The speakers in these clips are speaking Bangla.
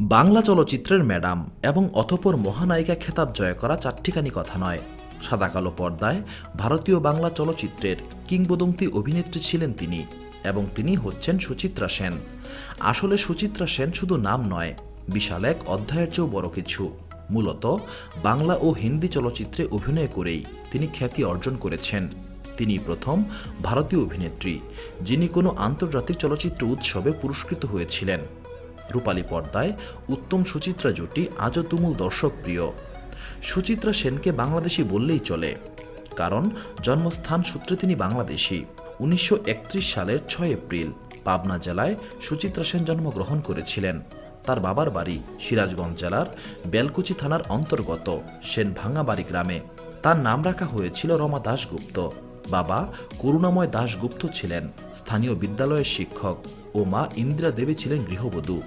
বাংলা চলচ্চিত্রের ম্যাডাম এবং অতপর মহানায়িকা খেতাব জয় করা চারটিখানি কথা নয়। সাদা কালো পর্দায় ভারতীয় বাংলা চলচ্চিত্রের কিংবদন্তি অভিনেত্রী ছিলেন তিনি এবং তিনি হচ্ছেন সুচিত্রা সেন। আসলে সুচিত্রা সেন শুধু নাম নয়, বিশাল এক অধ্যায়ের চেয়েও বড় কিছু। মূলত বাংলা ও হিন্দি চলচ্চিত্রে অভিনয় করেই তিনি খ্যাতি অর্জন করেছেন। তিনি প্রথম ভারতীয় অভিনেত্রী, যিনি কোনো আন্তর্জাতিক চলচ্চিত্র উৎসবে পুরস্কৃত হয়েছিলেন। রূপালী পর্দায় উত্তম সুচিত্রা জুটি আজও তুমুল দর্শকপ্রিয়। সুচিত্রা সেনকে বাংলাদেশি বললেই চলে, কারণ জন্মস্থান সূত্রে তিনি বাংলাদেশি। উনিশশো একত্রিশ সালের ছয় এপ্রিল পাবনা জেলায় সুচিত্রা সেন জন্মগ্রহণ করেছিলেন। তার বাবার বাড়ি সিরাজগঞ্জ জেলার বেলকুচি থানার অন্তর্গত সেনভাঙ্গাবাড়ি গ্রামে। তার নাম রাখা হয়েছিল রমা দাশগুপ্ত। বাবা করুণাময় দাশগুপ্ত ছিলেন, স্থানীয় বিদ্যালয়ের শিক্ষক। ও মা ইন্দিরা দেবী ছিলেন গৃহবধূ।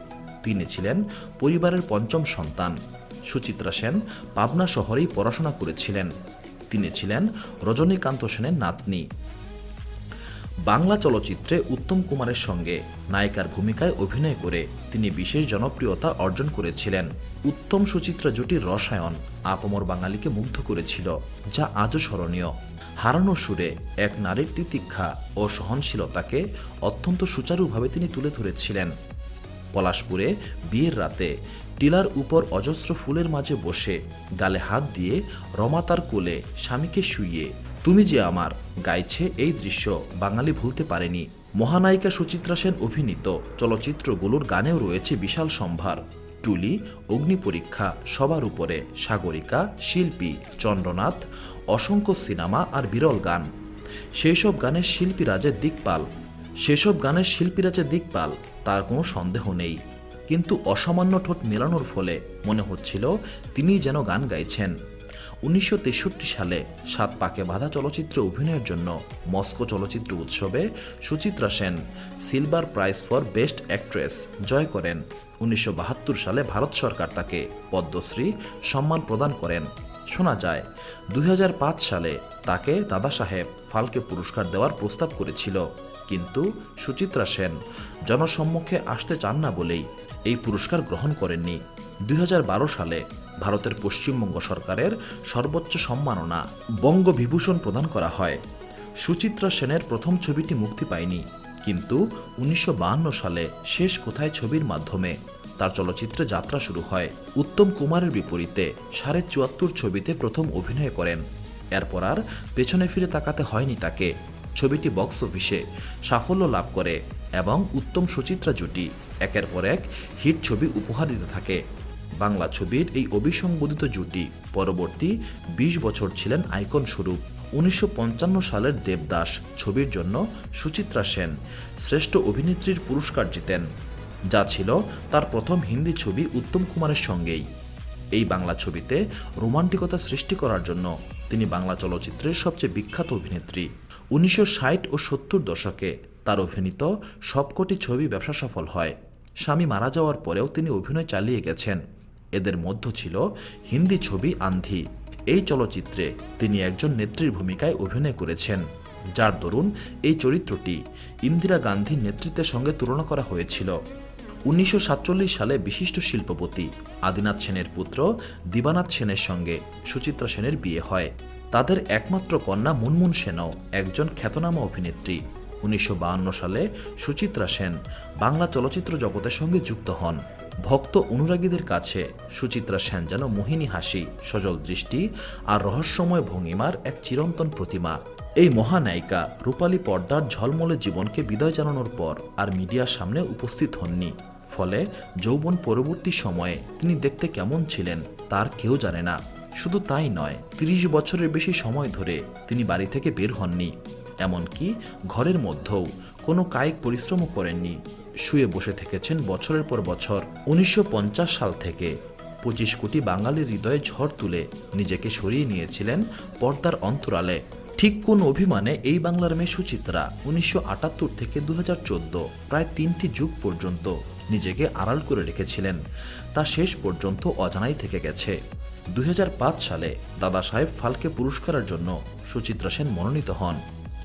তিনি ছিলেন পরিবারের পঞ্চম সন্তান। সুচিত্রা সেন পাবনা শহরেই পড়াশোনা করেছিলেন। তিনি ছিলেন রজনীকান্ত সেনের নাতনি। বাংলা চলচ্চিত্রে উত্তম কুমারের সঙ্গে নায়িকার ভূমিকায় অভিনয় করে তিনি বিশেষ জনপ্রিয়তা অর্জন করেছিলেন। উত্তম সুচিত্রা জুটির রসায়ন আপমর বাঙালিকে মুগ্ধ করেছিল, যা আজও স্মরণীয়। হারানো সুরে এক নারীর তিতিক্ষা ও সহনশীলতাকে অত্যন্ত সুচারুভাবে তিনি তুলে ধরেছিলেন। পলাশপুরে বিয়ের রাতে টিলার উপর অজস্র ফুলের মাঝে বসে, গালে হাত দিয়ে রমা তার কোলে স্বামীকে শুইয়ে, তুমি যে আমার গাইছে এই দৃশ্য বাঙালি ভুলতে পারেনি। মহানায়িকা সুচিত্রা সেন অভিনীত চলচ্চিত্রগুলোর গানেও রয়েছে বিশাল সম্ভার। টুলি অগ্নিপরীক্ষা সবার উপরে সাগরিকা, শিল্পী, চন্দ্রনাথ, অসংখ্য সিনেমা আর বিরল গান। সেই সব গানের শিল্পীরা যে দিকপাল সেসব গানের শিল্পীরা যে দিকপাল, তার কোনো সন্দেহ নেই। কিন্তু অসামান্য ঠোঁট মেলানোর ফলে মনে হচ্ছিল তিনি যেন গান গাইছেন। উনিশশো তেষট্টি সালে সাত পাকে বাধা চলচ্চিত্রে অভিনয়ের জন্য মস্কো চলচ্চিত্র উৎসবে Suchitra Sen silver prize for best actress জয় করেন। উনিশশো বাহাত্তর সালে ভারত সরকার তাকে পদ্মশ্রী সম্মান প্রদান করেন। শোনা যায়, দুই হাজার পাঁচ সালে তাকে দাদা সাহেব ফালকে পুরস্কার দেওয়ার প্রস্তাব করেছিল। কিন্তু সুচিত্রা সেন জনসম্মুখে আসতে চান না বলেই এই পুরস্কার গ্রহণ করেননি। দুই হাজার বারো সালে ভারতের পশ্চিমবঙ্গ সরকারের সর্বোচ্চ সম্মাননা বঙ্গবিভূষণ প্রদান করা হয়। সুচিত্রা সেনের প্রথম ছবিটি মুক্তি পায়নি, কিন্তু উনিশশো সালে শেষ কোথায় ছবির মাধ্যমে তার চলচ্চিত্রে যাত্রা শুরু হয়। উত্তম কুমারের বিপরীতে সাড়ে চুয়াত্তর ছবিতে প্রথম অভিনয় করেন। এরপর আর পেছনে ফিরে তাকাতে হয়নি তাকে। ছবিটি বক্স অফিসে সাফল্য লাভ করে এবং উত্তম সুচিত্রা জুটি একের পর এক হিট ছবি উপহার দিতে থাকে। বাংলা ছবির এই অবিসংবোধিত জুটি পরবর্তী ২০ বছর ছিলেন আইকন স্বরূপ। উনিশশো পঞ্চান্ন সালের দেবদাস ছবির জন্য সুচিত্রা সেন শ্রেষ্ঠ অভিনেত্রীর পুরস্কার জিতেন, যা ছিল তার প্রথম হিন্দি ছবি উত্তম কুমারের সঙ্গেই। এই বাংলা ছবিতে রোমান্টিকতা সৃষ্টি করার জন্য তিনি বাংলা চলচ্চিত্রের সবচেয়ে বিখ্যাত অভিনেত্রী। উনিশশো ষাট ও সত্তর দশকে তার অভিনীত সবকটি ছবি ব্যবসা সফল হয়। স্বামী মারা যাওয়ার পরেও তিনি অভিনয় চালিয়ে গেছেন। এদের মধ্য ছিল হিন্দি ছবি আন্ধি। এই চলচ্চিত্রে তিনি একজন নেত্রীর ভূমিকায় অভিনয় করেছেন। যার দরুন এই চরিত্রটি ইন্দিরা গান্ধীর নেতৃত্বের সঙ্গে তুলনা করা হয়েছিল। উনিশশো সাতচল্লিশ সালে বিশিষ্ট শিল্পপতি আদিনাথ সেনের পুত্র দিবানাথ সেনের সঙ্গে সুচিত্রা সেনের বিয়ে হয়। তাদের একমাত্র কন্যা মুনমুন সেনও একজন খ্যাতনামা অভিনেত্রী। উনিশশো সালে সুচিত্রা সেন বাংলা চলচ্চিত্র জগতের সঙ্গে যুক্ত হন। ভক্ত অনুরাগীদের কাছে সুচিত্রা সেন যেন মোহিনী হাসি, সজল দৃষ্টি আর রহস্যময় ভঙ্গিমার এক চিরন্তন প্রতিমা। এই মহানায়িকা রূপালী পর্দার ঝলমলে জীবনকে বিদায় জানানোর পর আর মিডিয়ার সামনে উপস্থিত হননি। ফলে যৌবন পরবর্তী সময়ে তিনি দেখতে কেমন ছিলেন তার কেউ জানে না। শুধু তাই নয়, তিরিশ বছরের বেশি সময় ধরে তিনি বাড়ি থেকে বের হননি। এমনকি ঘরের মধ্যেও কোনো কায়িক পরিশ্রমও করেননি। শুয়ে বসে থেকেছেন বছরের পর বছর। উনিশশো পঞ্চাশ সাল থেকে পঁচিশ কোটি বাঙালির হৃদয়ে ঝড় তুলে নিজেকে সরিয়ে নিয়েছিলেন পর্দার অন্তরালে। ঠিক কোন অভিমানে এই বাংলার মেয়ে সুচিত্রা উনিশশো আটাত্তর থেকে দু হাজার চোদ্দ, প্রায় তিনটি যুগ পর্যন্ত নিজেকে আড়াল করে রেখেছিলেন। তা শেষ পর্যন্ত অজানাই থেকে গেছে। দুই হাজার পাঁচ সালে দাদা সাহেব ফালকে পুরস্কারের জন্য সুচিত্রা সেন মনোনীত হন।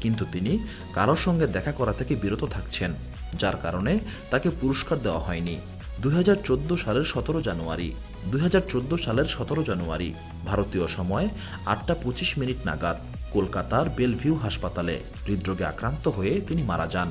কিন্তু তিনি কারোর সঙ্গে দেখা করা থেকে বিরত থাকছেন, যার কারণে তাকে পুরস্কার দেওয়া হয়নি। দুই হাজার চোদ্দ সালের সতেরো জানুয়ারি দুই হাজার চোদ্দ সালের সতেরো জানুয়ারি, ভারতীয় সময় আটটা পঁচিশ মিনিট নাগাদ কলকাতার বেলভিউ হাসপাতালে হৃদরোগে আক্রান্ত হয়ে তিনি মারা যান।